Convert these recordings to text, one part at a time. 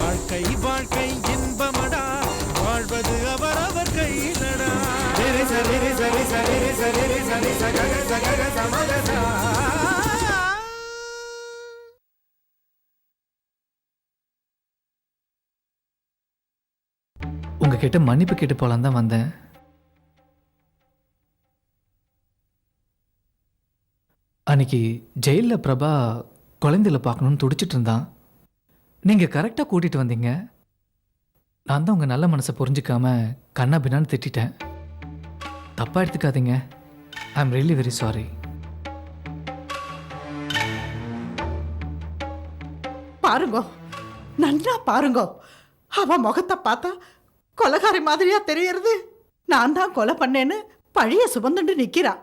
வாழ்க்கை வாழ்க்கை இன்பமடா. வாழ்வது அவரவர் கையிலடா. சரி சரி சரி சரி சரி சரி சகக சகக சமகசா உங்ககிட்ட மன்னிப்பு கேட்டு போலாம் தான் வந்தேன். அன்னைக்கு ஜெயிலில் பிரபா குழந்தையில பார்க்கணுன்னு துடிச்சிட்டு இருந்தான். நீங்கள் கரெக்டாக கூட்டிகிட்டு வந்தீங்க. நான் தான் உங்கள் நல்ல மனசை புரிஞ்சிக்காமல் கண்ணா பின்னான்னு திட்டிட்டேன். தப்பாக எடுத்துக்காதீங்க. I am really very sorry பாருங்கோ. நன்றா பாருங்கோ. அவ முகத்தை பார்த்தா கொலகாரி மாதிரியா தெரியறது. நான் தான் கொலை பண்ணேன்னு பழைய சுமந்துட்டு நிற்கிறான்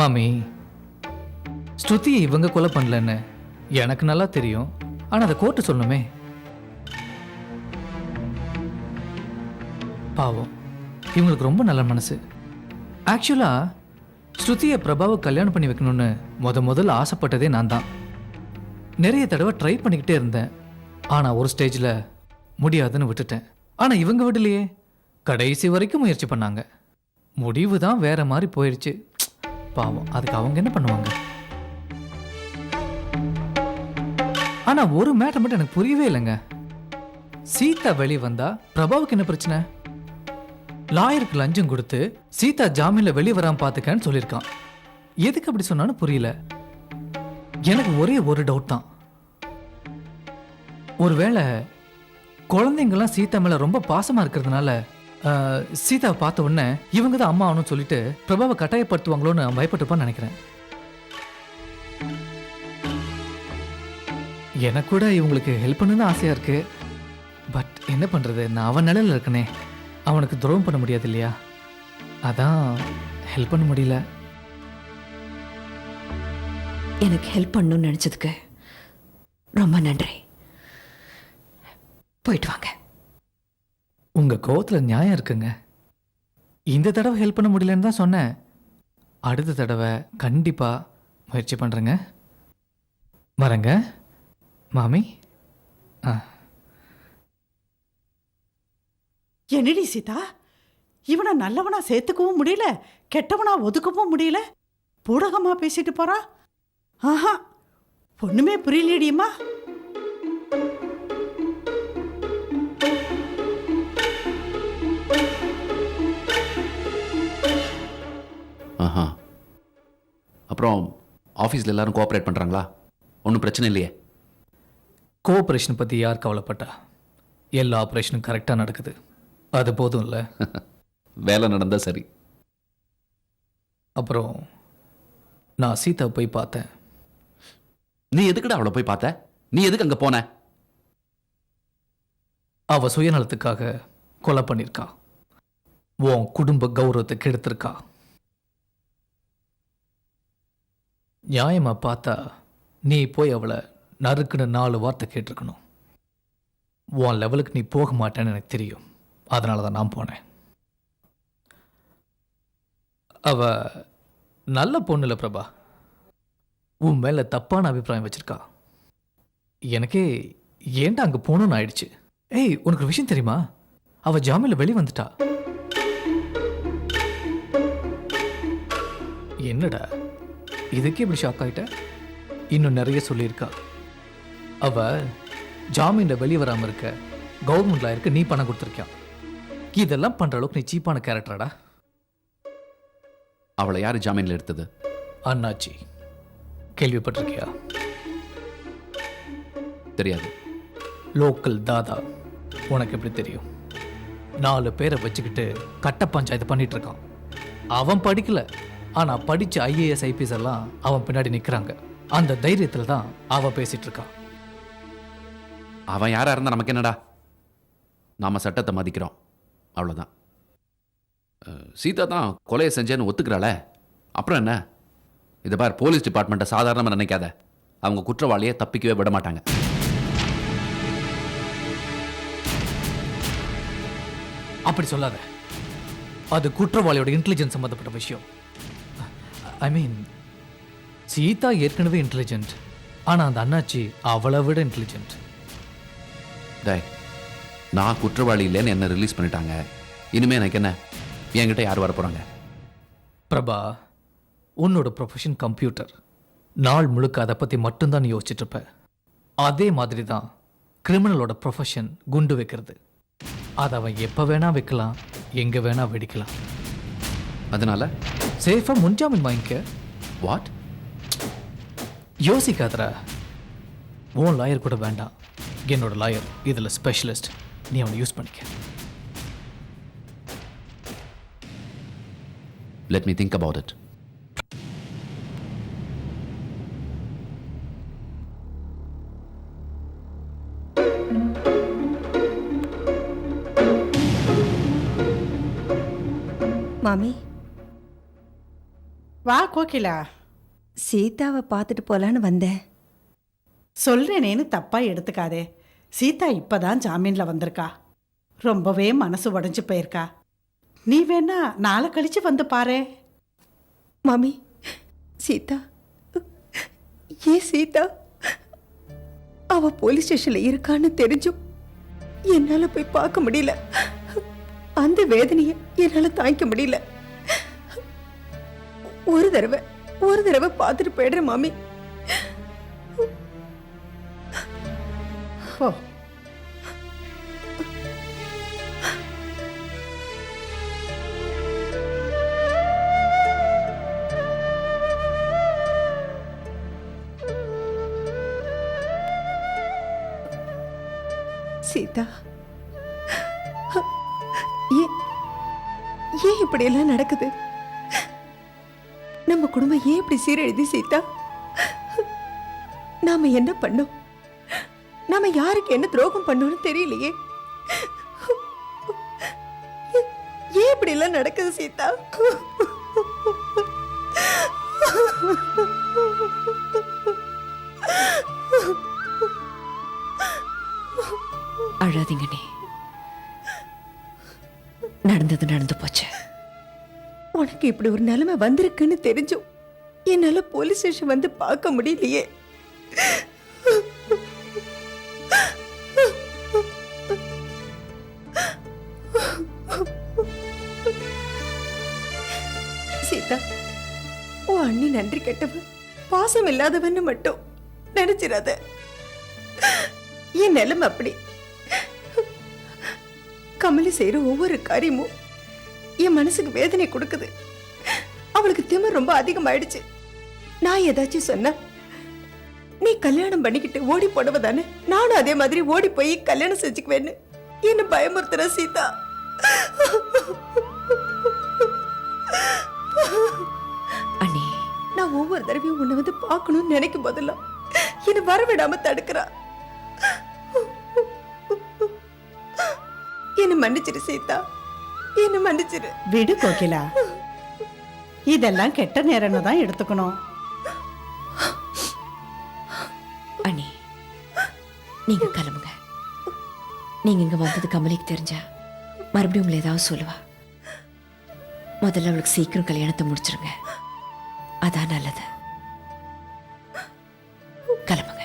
மாமி ஸ்ருதியை இவங்க கொலை பண்ணலன்னு எனக்கு நல்லா தெரியும். ஆனால் அதை கோர்ட்டு சொல்லணுமே. பாவம் இவங்களுக்கு ரொம்ப நல்ல மனசு. ஆக்சுவலாக ஸ்ருதியை பிரபாவை கல்யாணம் பண்ணி வைக்கணும்னு முத முதல்ல ஆசைப்பட்டதே நான் தான். நிறைய தடவை ட்ரை பண்ணிக்கிட்டே இருந்தேன். ஆனால் ஒரு ஸ்டேஜில் முடியாதுன்னு விட்டுட்டேன். ஆனால் இவங்க விடலையே கடைசி வரைக்கும் முயற்சி பண்ணாங்க. முடிவு தான் வேற மாதிரி போயிடுச்சு பாவம். அதுக்கு அவங்க என்ன பண்ணுவாங்க? ஆனா ஒரு மேட்டர் மட்டும் எனக்கு புரியவே இல்லைங்க. சீதா வெளியே வந்தா பிரபாவுக்கு என்ன பிரச்சனை? லாயருக்கு லஞ்சம் கொடுத்து சீதா ஜாமீன்ல வெளியே வராம பார்த்துக்கன்னு சொல்லியிருக்கான். எதுக்கு அப்படி சொன்னான்னு புரியல. எனக்கு ஒரே ஒரு டவுட் தான். ஒருவேளை குழந்தைங்கள்லாம் சீதா மேல ரொம்ப பாசமா இருக்கிறதுனால சீதாவை பார்த்த உடனே இவங்க தான் அம்மா ஆகணும்னு சொல்லிட்டு பிரபாவை கட்டாயப்படுத்துவாங்களோன்னு நான் பயப்பட்டுப்பான்னு நினைக்கிறேன். எனக்கு கூட இவங்களுக்கு ஹெல்ப் பண்ணுன்னு தான் ஆசையாக இருக்கு. பட் என்ன பண்ணுறது நான் அவன் நிலையில் இருக்கனே. அவனுக்கு துரோகம் பண்ண முடியாது இல்லையா? அதான் ஹெல்ப் பண்ண முடியல. எனக்கு ஹெல்ப் பண்ணணும்னு நினச்சதுக்கு ரொம்ப நன்றி. போயிட்டு வாங்க. உங்கள் கோவத்தில் நியாயம் இருக்குங்க. இந்த தடவை ஹெல்ப் பண்ண முடியலன்னு தான் சொன்னேன். அடுத்த தடவை கண்டிப்பாக முயற்சி பண்ணுறேங்க வரேங்க. மாமி. ஆ. என்னடி சீதா? இவனை நல்லவனா சேர்த்துக்கவும் முடியல கெட்டவனா ஒதுக்கவும் முடியல பூடகமா பேசிட்டு போகிறான் ஆஹா ஒண்ணுமே புரியலடியுமா ஆஃபீஸில் எல்லாரும் கோஆப்ரேட் பண்ணுறாங்களா ஒன்றும் பிரச்சனை இல்லையே. கோஆப்ரேஷன் பற்றி யார் கவலைப்பட்டா? எல்லா ஆப்ரேஷனும் கரெக்டாக நடக்குது. அது போதும் இல்லை. வேலை நடந்தால் சரி. அப்புறம் நான் சீதா போய் பார்த்தேன். நீ எதுக்குடா அவளை போய் பார்த்த? நீ எதுக்கு அங்கே போன? அவ சுயநலத்துக்காக கொலை பண்ணியிருக்கா உன் குடும்ப கௌரவத்தை கெடுத்திருக்கா. நியாயமாக பார்த்தா நீ போய் அவளை நறுக்குன்னு நாலு வார்த்தை கேட்டிருக்கணும். உன் லெவலுக்கு நீ போக மாட்டேன்னு எனக்கு தெரியும். அதனால தான் நான் போனேன். அவ நல்ல பொண்ணு இல்லை பிரபா. உன் மேலே தப்பான அபிப்பிராயம் வச்சிருக்கா. எனக்கே ஏன்டா அங்கே போகணும்னு ஆயிடுச்சு. ஏய் உனக்கு ஒரு விஷயம் தெரியுமா? அவள் ஜாமீனில் வெளியே வந்துட்டா. என்னடா? இதுக்கே இப்படி ஷாக் ஆயிட்ட? இன்னும் நிறைய சொல்லியிருக்கா. அவ ஜாமீன்ல வெளியே வராம இருக்க கவர்மெண்ட்ல இருக்க நீ பணம் கொடுத்துருக்கியா இதெல்லாம் பண்ற அளவுக்கு நீ சீப்பான கேரக்டராடா அவளை யார் ஜாமீனில் எடுத்தது? அண்ணாச்சி. கேள்விப்பட்டிருக்கியா? தெரியாது. லோக்கல் தாதா. உனக்கு எப்படி தெரியும்? நாலு பேரை வச்சுக்கிட்டு கட்ட பஞ்சாயத்து பண்ணிட்டு இருக்கான். அவன் படிக்கல. ஆனா படிச்ச ஐஏஎஸ் ஐபிஎஸ் எல்லாம் அவன் பின்னாடி நிக்கிறாங்க. அந்த தைரியத்துல தான் அவன் பேசிட்டு இருக்கான். அவன் யாராக இருந்தால் நமக்கு என்னடா? நாம் சட்டத்தை மதிக்கிறோம். அவ்வளோதான் சீதா தான் கொலையை செஞ்சேன்னு ஒத்துக்கிறாளே. அப்புறம் என்ன? இதை பார் போலீஸ் டிபார்ட்மெண்ட்டை சாதாரணமாக நினைக்காத. அவங்க குற்றவாளியை தப்பிக்கவே விட மாட்டாங்க அப்படி சொல்லாத. அது குற்றவாளியோட இன்டெலிஜென்ஸ் சம்மந்தப்பட்ட விஷயம். ஐ மீன் சீதா ஏற்கனவே இன்டெலிஜென்ட் ஆனா அந்த அண்ணாச்சி அவளை விட இன்டெலிஜென்ட் டேய் நான் குற்றவாளி இல்லைன்னு என்ன ரிலீஸ் பண்ணிட்டாங்க? இனிமே எனக்கு என்ன? என்கிட்ட யார் வர போறாங்க? பிரபா உன்னோட ப்ரொஃபஷன் கம்ப்யூட்டர் நாள் முழுக்க அதை பற்றி மட்டும்தான் நீ யோசிச்சுட்டு இருப்ப. அதே மாதிரி தான் கிரிமினலோட ப்ரொஃபஷன் குண்டு வைக்கிறது. அதை அவன் எப்போ வேணா வைக்கலாம் எங்கே வேணா வெடிக்கலாம். அதனால? சேஃபாக முன்ஜாமீன் வாங்கிக்க வாட் யோசிக்காதடா உன் லாயர் கூட வேண்டாம் என்னோட லாயர் இதில் ஸ்பெஷலிஸ்ட் நீ அவனை யூஸ் பண்ணிக்க let me think about it மாமி வா கோகிலா. சீதாவை பார்த்துட்டு போலான்னு வந்தேன். சொல்றேனேன்னு தப்பா எடுத்துக்காதே. சீதா இப்பதான் ஜாமீன்ல வந்திருக்கா. ரொம்பவே மனசு உடைஞ்சு போயிருக்கா. நீ வேணா நாளை கழிச்சு வந்து பாரு. மாமி சீதா. ஏன் சீதா? அவ போலீஸ் ஸ்டேஷன்ல இருக்கான்னு தெரிஞ்சும் என்னால போய் பார்க்க முடியல. அந்த வேதனையை என்னால தாங்கிக்க முடியல. ஒரு தடவை ஒரு தடவை பார்த்துட்டு போயிடுறேன் மாமி. போ சீரழிது சீதா. நாம என்ன பண்ணோம்? நாம யாருக்கு என்ன துரோகம் பண்ணோம்னு தெரியலையே. ஏன் இப்படி எல்லாம் நடக்குது சீதா? அழாதீங்க நீ. நடந்தது நடந்து போச்சு. உனக்கு இப்படி ஒரு நிலைமை வந்திருக்குன்னு தெரிஞ்சும் என்னால போலீஸ் ஸ்டேஷன் வந்து பார்க்க முடியலையே. சீதா உன் அண்ணி நன்றி கெட்டவன் பாசம் இல்லாதவன்னு மட்டும் நினைச்சிடாத என் நிலைமை அப்படி. கமலி செய்யற ஒவ்வொரு காரியமும் என் மனசுக்கு வேதனை கொடுக்குது. அவளுக்கு திமிர் ரொம்ப அதிகமாயிடுச்சு. நான் ஏதாச்சும் சொன்ன நீ கல்யாணம் பண்ணிக்கிட்டு ஓடி போனவ தானே நானும் அதே மாதிரி ஓடி போய் கல்யாணம் செஞ்சுக்குவேன்னு என்ன பயமுறுத்துற சீதா? அண்ணி. நான் ஒவ்வொரு தடவையும் உன்னை வந்து பார்க்கணும்னு நினைக்கும் போதெல்லாம் என்னை வரவிடாம தடுக்கிறா. என்ன மன்னிச்சிரு சீதா. என்ன மன்னிச்சிரு. விடு கோகிலா. இதெல்லாம் கெட்ட நேரம்னு தான் எடுத்துக்கணும். அண்ணி நீங்க கிளம்புங்க. நீங்க இங்க வந்தது கமலிக்கு தெரிஞ்சா மறுபடியும் உங்களை ஏதாவது சொல்லுவா. முதல்ல அவளுக்கு சீக்கிரம் கல்யாணத்தை முடிச்சிருங்க. அதான் நல்லது. கிளம்புங்க.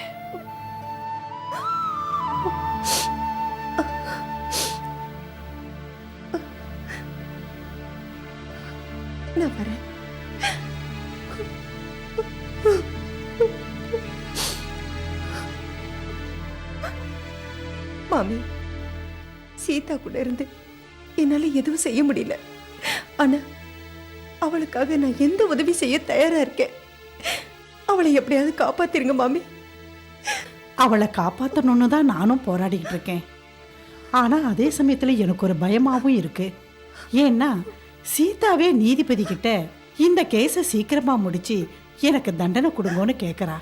நான் வரேன். கூட இருந்து என்னால் எதுவும் செய்ய முடியல. ஆனால் அவளுக்காக நான் எந்த உதவி செய்ய தயாராக இருக்கேன்? அவளை எப்படியாவது காப்பாத்திருங்க மாமி. அவளை காப்பாற்றணும்னு தான் நானும் போராடிக்கிட்டு இருக்கேன். ஆனால் அதே சமயத்தில் எனக்கு ஒரு பயமாகவும் இருக்கு. ஏன்னா சீதாவே நீதிபதி கிட்ட இந்த கேஸை சீக்கிரமாக முடிச்சு எனக்கு தண்டனை கொடுங்கன்னு கேட்குறா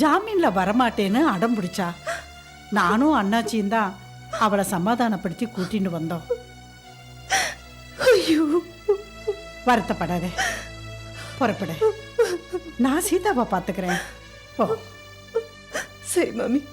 ஜாமீனில் வரமாட்டேன்னு அடம் பிடிச்சா. நானும் அண்ணாச்சியும் தான் அவளை சமாதானப்படுத்தி கூட்டிட்டு வந்தோம். ஐயோ. வருத்தப்படாத. புறப்படு. நான் சீதாவை பார்த்துக்கிறேன். போ. சரி மாமி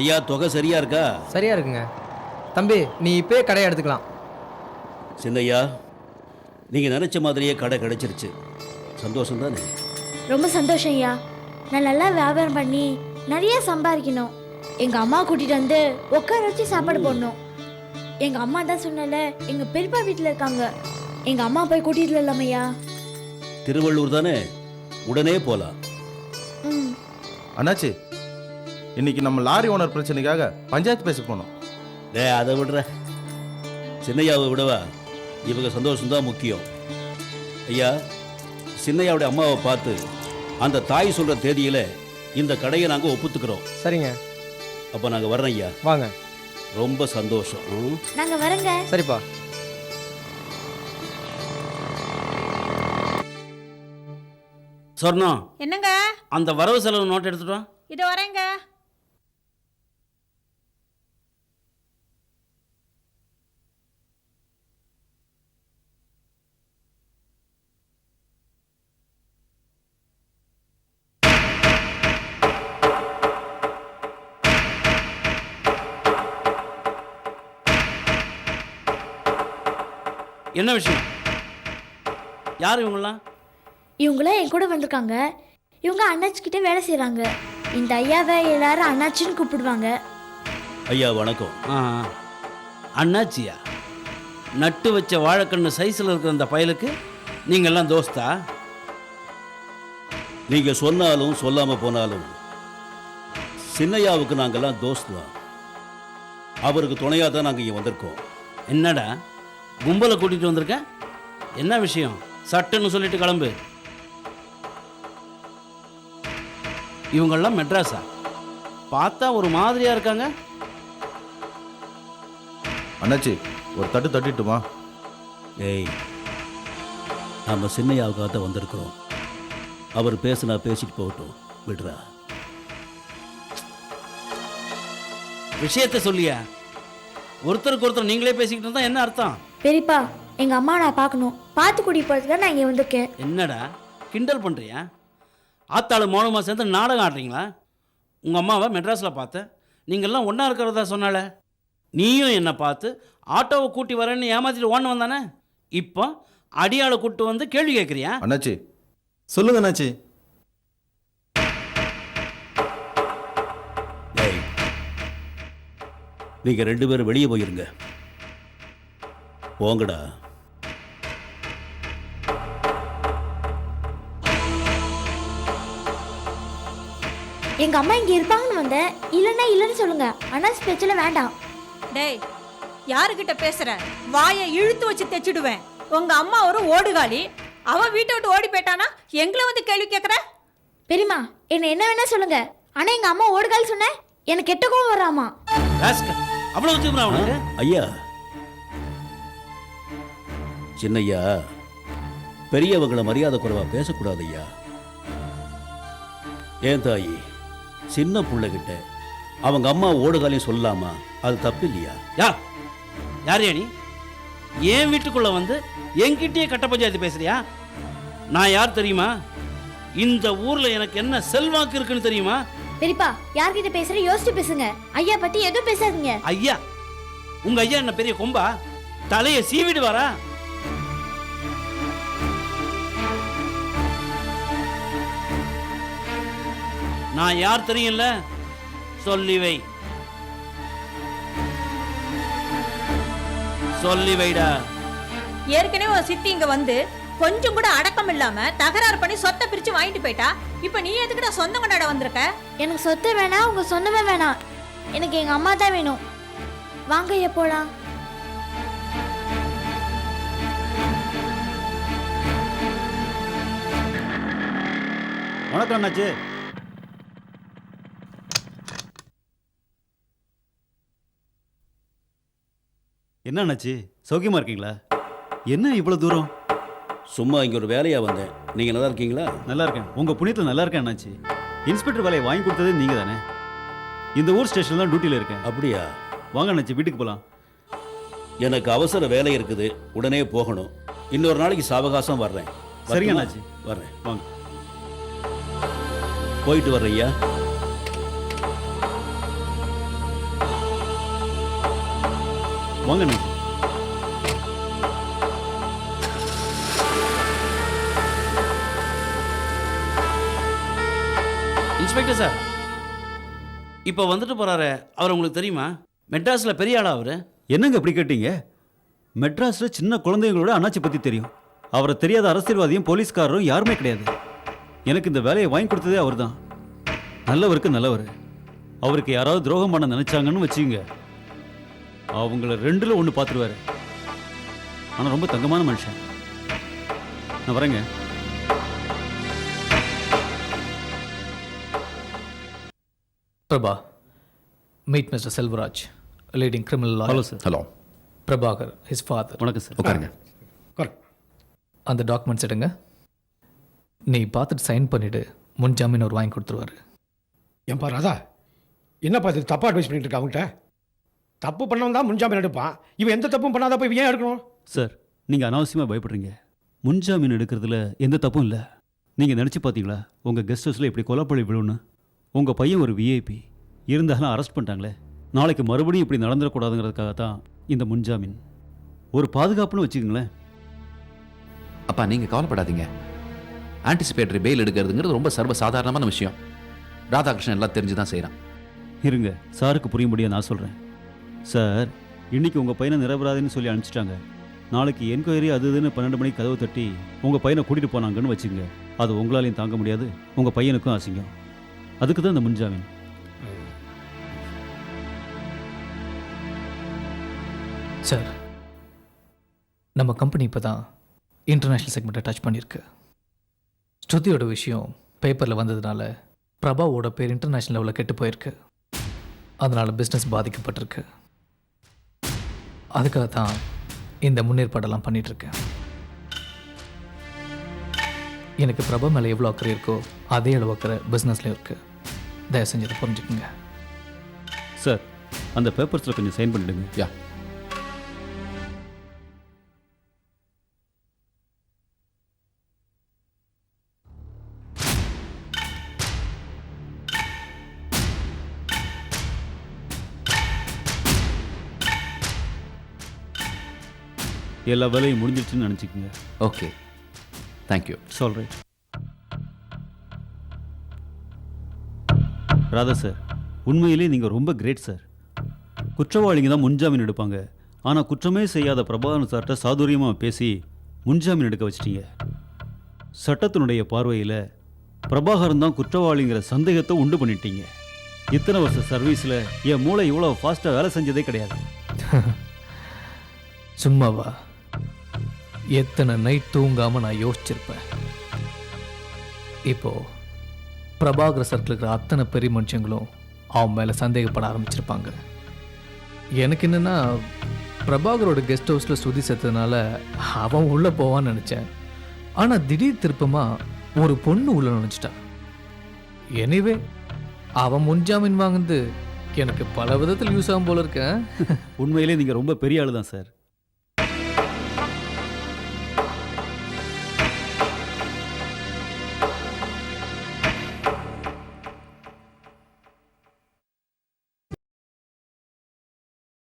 ஐயா தொகை சரியா இருக்கா? சரியா இருக்குங்க. தம்பி நீ இப்பயே கடையை எடுத்துக்கலாம். சின்னையா நீங்க நினைச்ச மாதிரியே கடை கிடைச்சிருச்சு. சந்தோஷம் தானே? ரொம்ப சந்தோஷம் ஐயா. நான் நல்லா வியாபாரம் பண்ணி நிறைய சம்பாதிக்கணும். எங்க அம்மா கூட்டிட்டு வந்து உட்கார வச்சு சாப்பாடு போடணும். எங்க அம்மா தான் சொன்னல எங்க பெரியப்பா வீட்டுல இருக்காங்க. எங்க அம்மா போய் கூட்டிட்டு வரலாம் ஐயா? திருவள்ளூர் தானே? உடனே போலாம். ம். அண்ணாச்சி இன்னைக்கு நம்ம லாரி ஓனர் பிரச்சனைக்காக பஞ்சாயத்து பேச போனோம். டே அதை விடுற. சின்னையாவை விடவா? இவங்க சந்தோஷம்தான் முக்கியம். ஐயா சின்னையாவுடைய அம்மாவை பார்த்து அந்த தாய் சொல்ற தேதியில இந்த கடையை நாங்க ஒப்புத்துக்கிறோம். சரிங்க. அப்ப நாங்க வர்றோம் ஐயா. வாங்க. ரொம்ப சந்தோஷம். ம். நாங்க வரங்க. சரிப்பா. சொர்ணம் என்னங்க? அந்த வரவு செலவு நோட் எடுத்துட்டு வா. இது வரேங்க. என்ன விஷயம்? யார் இவங்களாம் இவங்களும் என் கூட வந்திருக்காங்க. இவங்க அண்ணாச்சி கிட்ட வேலை செய்றாங்க. இந்த ஐயாவை எல்லாரும் அண்ணாச்சின்னு கூப்பிடுவாங்க. ஐயா வணக்கம். அண்ணாச்சியா? நட்டு வச்ச வாழைக்கண்ணு சைஸில் இருக்கிற அந்த பயலுக்கு நீங்கள்லாம் தோஸ்தா? நீங்க சொன்னாலும் சொல்லாம போனாலும் சின்னையாவுக்கு நாங்கெல்லாம் தோஸ்து தான் அவருக்கு துணையா தான் நாங்கள் இங்கே வந்திருக்கோம். என்னடா? கும்பலை கூட்டிட்டு வந்திருக்க? என்ன விஷயம்? சட்டுன்னு சொல்லிட்டு கிளம்பு. இவங்கெல்லாம் மெட்ராஸா? பார்த்தா ஒரு மாதிரியா இருக்காங்க. அண்ணாச்சி ஒரு தட்டு தட்டிட்டுமா ஏய் நம்ம சின்னையாவுக்காக தான் வந்திருக்கிறோம். அவர் பேசுனா பேசிட்டு போகட்டும். விடுறா. விஷயத்த சொல்லியா? ஒருத்தருக்கு ஒருத்தர் நீங்களே பேசிக்கிட்டு இருந்தா என்ன அர்த்தம்? பெரியப்பா எங்க அம்மா நான் பார்க்கணும். பார்த்து கூட்டிட்டு போறதுக்கு நான் இங்க வந்திருக்கேன். என்னடா? கிண்டல் பண்றியா? ஆத்தாளு மௌனமாக சேர்ந்து நாடகம் ஆடுறீங்களா? உங்கள் அம்மாவை மெட்ராஸில் பார்த்தேன் நீங்கள்லாம் ஒன்றா இருக்கிறதா சொன்னால? நீயும் என்னை பார்த்து ஆட்டோவை கூட்டி வரேன்னு ஏமாத்திட்டு ஓன்னு வந்தானே? இப்போ அடியாளை கூட்டு வந்து கேள்வி கேட்குறியா? அண்ணாச்சி. சொல்லுங்க அண்ணாச்சி. நீங்கள் ரெண்டு பேரும் வெளியே போயிருங்க. போங்கடா. எங்க அம்மா இங்க இருப்பாங்கன்னு வந்தேன். இல்லைன்னா இல்லைன்னு சொல்லுங்க. அண்ணாச்சி பேச்சுல வேண்டாம். டேய் யாருக்கிட்ட பேசுற? வாயை இழுத்து வச்சு தைச்சிடுவேன் உங்க அம்மா ஒரு ஓடுகாலி. அவ வீட்டை விட்டு ஓடி போயிட்டானா? எங்களை வந்து கேள்வி கேக்குற? பெரியம்மா என்ன என்ன வேணா சொல்லுங்க. ஆனா எங்க அம்மா ஓடுகால் சொன்ன எனக்கு கெட்ட கோவம் வராமா அவ்வளோ வச்சுக்கிறா அவனுக்கு ஐயா. சின்னையா பெரியவங்களை மரியாதை குறைவா பேசக்கூடாது ஐயா ஏன் தாயி சின்ன பிள்ளைகிட்ட அவங்க அம்மா ஓடுகாலையும் சொல்லலாமா அது தப்பு இல்லையா யா யார் நீ? என் வீட்டுக்குள்ள வந்து என்கிட்டயே கட்ட பஞ்சாயத்து பேசுறியா? நான் யார் தெரியுமா? இந்த ஊர்ல எனக்கு என்ன செல்வாக்கு இருக்குன்னு தெரியுமா? பெரியப்பா யார்கிட்ட பேசுற யோசிச்சு பேசுங்க. ஐயா பத்தி எதுவும் பேசாதீங்க. ஐயா உங்க ஐயா என்ன பெரிய கொம்பா? தலையை சீவிடு நான் யார் தெரியும்ல? சொல்லி வை. சொல்லி வைடா. ஏற்கனவே உன் சித்தி இங்க வந்து கொஞ்சம் கூட அடக்கம் இல்லாம தகராறு பண்ணி சொத்தை பிரிச்சு வாங்கிட்டு போயிட்டா. இப்ப நீ எதுக்குடா சொந்த கொண்டாட வந்திருக்க? எனக்கு சொத்து வேணாம் உங்க சொந்தமே வேணாம். எனக்கு எங்க அம்மா தான் வேணும். வாங்க ஐயா போலாம். வணக்கம் அண்ணாச்சி. என்ன அண்ணாச்சி? சௌக்கியமா இருக்கீங்களா? என்ன இவ்வளவு தூரம்? சும்மா இங்க ஒரு வேலையா வந்தேன். நீங்க நல்லா இருக்கீங்களா? நல்லா இருக்கேன். உங்க புண்ணியத்தில் நல்லா இருக்கேன் அண்ணாச்சி. இன்ஸ்பெக்டர் வேலையை வாங்கி கொடுத்ததே நீங்க தானே? இந்த ஊர் ஸ்டேஷன்ல தான் டியூட்டியில் இருக்கேன். அப்படியா? வாங்க அண்ணாச்சி வீட்டுக்கு போலாம். எனக்கு அவசர வேலை இருக்குது. உடனே போகணும். இன்னொரு நாளைக்கு சாவகாசம் வர்றேன். சரிங்க? அண்ணாச்சி. வர்றேன் வாங்க. போயிட்டு வர்றேன் ஐயா. வாங்க இன்ஸ்பெக்டர் சார் இப்போ வந்துட்டு போறாரு அவர் உங்களுக்கு தெரியுமா? மெட்ராஸில் பெரிய ஆளா அவர்? என்னங்க இப்படி கேட்டீங்க? மெட்ராஸில் சின்ன குழந்தைங்களோட அண்ணாச்சி பற்றி தெரியும். அவரை தெரியாத அரசியல்வாதியும் போலீஸ்காரரும் யாருமே கிடையாது. எனக்கு இந்த வேலையை வாங்கி கொடுத்ததே அவர்தான். நல்லவருக்கு நல்லவர். அவருக்கு யாராவது துரோகம் பண்ண நினைச்சாங்கன்னு வச்சுக்கோங்க. அவங்கள ரெண்டுல ஒன்று பார்த்துருவாரு ஆனால் ரொம்ப தங்கமான மனுஷன். நான் வரேங்க. Prabha meet mister Selvaraj leading criminal hello sir hello Prabhakar his father வணக்கம் சார் உட்காருங்க. அந்த டாக்குமெண்ட்ஸ் எடுங்க. நீ பார்த்துட்டு சைன் பண்ணிவிடு முன் ஜாமீன் அவர் வாங்கி கொடுத்துருவாரு. ஏன்பா ராதா என்னப்பா இது தப்பா அட்வைஸ் பண்ணிட்டு இருக்க அவங்ககிட்ட தப்பு பண்ணவன் தான் முன்ஜாமீன் எடுப்பான். இவன் எந்த தப்பும் பண்ணாதப்ப இவன் ஏன் எடுக்கணும்? சார் நீங்கள் அனாவசியமாக பயப்படுறீங்க. முன்ஜாமீன் எடுக்கிறதுல எந்த தப்பும் இல்லை. நீங்கள் நினச்சி பார்த்தீங்களா உங்கள் கெஸ்ட் ஹவுஸில் இப்படி கொலைப்பழி விழுன்னு உங்கள் பையன் ஒரு விஐபி இருந்தாலும் அரெஸ்ட் பண்ணிட்டாங்களே. நாளைக்கு மறுபடியும் இப்படி நடந்துடக்கூடாதுங்கிறதுக்காக தான் இந்த முன்ஜாமீன். ஒரு பாதுகாப்புன்னு வச்சுக்கோங்களேன். அப்பா நீங்கள் கவலைப்படாதீங்க. ஆன்டிசிபேட்டரி பெயில் எடுக்கிறதுங்கிறது ரொம்ப சர்வ சாதாரணமான விஷயம். ராதாகிருஷ்ணன் எல்லாம் தெரிஞ்சு தான் செய்கிறான் இருங்க சாருக்கு புரியும்படியாக நான் சொல்கிறேன் சார் இன்னைக்கு உங்கள் பையனை நிரபராதின்னு சொல்லி அனுப்பிச்சிட்டாங்க. நாளைக்கு என்கொயரி அது இதுன்னு பன்னெண்டு மணிக்கு கதவு தட்டி உங்கள் பையனை கூட்டிகிட்டு போனாங்கன்னு வச்சுங்க அது உங்களாலையும் தாங்க முடியாது. உங்கள் பையனுக்கும் அசிங்கம். அதுக்கு தான் இந்த முன்ஜாமீன். சார் நம்ம கம்பெனி இப்போ தான் இன்டர்நேஷ்னல் செக்மெண்ட்டை டச் பண்ணியிருக்கு. ஸ்ருதியோட விஷயம் பேப்பரில் வந்ததுனால பிரபாவோட பேர் இன்டர்நேஷ்னல் லெவலில் கெட்டு போயிருக்கு. அதனால் பிஸ்னஸ் பாதிக்கப்பட்டிருக்கு. அதுக்காக தான் இந்த முன்னேற்பாடெல்லாம் பண்ணிட்டு இருக்கேன் எனக்கு பிரபா மேலே எவ்வளோ அக்கறை இருக்கோ அதே அளவு அக்கறை பிஸ்னஸ்லேயும் இருக்குது தயவு செஞ்சு இதை புரிஞ்சுக்குங்க. சார் அந்த பேப்பர்ஸில் கொஞ்சம் சைன் பண்ணிடுங்க. யா. எல்லா வேலையும் முடிஞ்சிடுச்சுன்னு நினச்சிக்கோங்க. ஓகே தேங்க்யூ சொல்கிறேன் ராதா சார் உண்மையிலே நீங்கள் ரொம்ப கிரேட் சார். குற்றவாளிங்க தான் முன்ஜாமீன் எடுப்பாங்க. ஆனால் குற்றமே செய்யாத பிரபாகரன் சார்கிட்ட சாதுரியமாக பேசி முன்ஜாமீன் எடுக்க வச்சிட்டீங்க. சட்டத்தினுடைய பார்வையில் பிரபாகரன் தான் குற்றவாளிங்கிற சந்தேகத்தை உண்டு பண்ணிட்டீங்க. இத்தனை வருஷ சர்வீஸில் என் மூளை இவ்வளோ ஃபாஸ்ட்டாக வேலை செஞ்சதே கிடையாது. சும்மாவா? எத்தனை நைட் தூங்காமல் நான் யோசிச்சிருப்பேன். இப்போது பிரபாகர சர்க்கிள் இருக்கிற அத்தனை பெரிய மனுஷங்களும் அவன் மேலே சந்தேகப்பட ஆரம்பிச்சிருப்பாங்க. எனக்கு என்னென்னா பிரபாகரோட கெஸ்ட் ஹவுஸில் சுதி செத்ததுனால அவன் உள்ளே போவான்னு நினச்சேன். ஆனால் திடீர் திருப்பமாக ஒரு பொண்ணு உள்ளே நினச்சிட்டான் எனிவே அவன் முன்ஜாமீன் வாங்குனது எனக்கு பல விதத்தில் யூஸ் ஆகும் போல இருக்கேன் உண்மையிலே நீங்கள் ரொம்ப பெரிய ஆளு தான் சார்